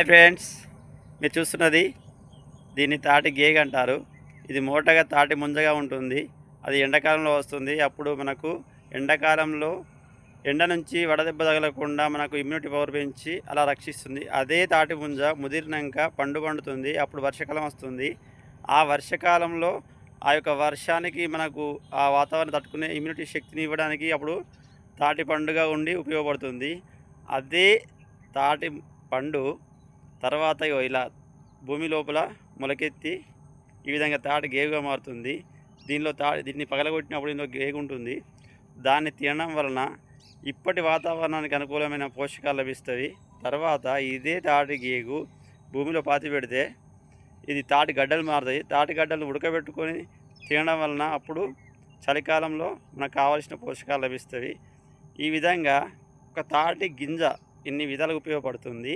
Hi friends మీరు చూస్తున్నది దీన్ని తాటి గేగ్ అంటారు. ఇది మోటగా తాటి ముంజగా ఉంటుంది. అది ఎండాకాలంలో వస్తుంది. అప్పుడు మనకు ఎండాకాలంలో ఎండ నుంచి వడదెబ్బ తగలకుండా మనకు ఇమ్యూనిటీ పవర్ పెంచి అలా రక్షిస్తుంది. అదే తాటి ముంజ ముదిరినాక పండు పండుతుంది. అప్పుడు వర్షాకాలం వస్తుంది. ఆ వర్షాకాలంలో ఆ యొక్క వర్షానికి మనకు ఆ వాతావరణం తట్టుకునే ఇమ్యూనిటీ శక్తిని ఇవ్వడానికి అప్పుడు తాటి పండుగ ఉండి ఉపయోగపడుతుంది. అదే తాటి పండు తర్వాత ఇలా భూమి లోపల మొలకెత్తి ఈ విధంగా తాటి గేగుగా మారుతుంది. దీనిలో తాడు దీన్ని పగలగొట్టినప్పుడు ఇందులో గేగు ఉంటుంది. దాన్ని తినడం వలన ఇప్పటి వాతావరణానికి అనుకూలమైన పోషకాలు లభిస్తాయి. తర్వాత ఇదే తాటి గేగు భూమిలో పాతి పెడితే ఇది తాటి గడ్డలు మారుతాయి. తాటి గడ్డలు ఉడకబెట్టుకొని తినడం వలన అప్పుడు చలికాలంలో మనకు కావాల్సిన పోషకాలు లభిస్తాయి. ఈ విధంగా ఒక తాటి గింజ ఇన్ని విధాలుగా ఉపయోగపడుతుంది?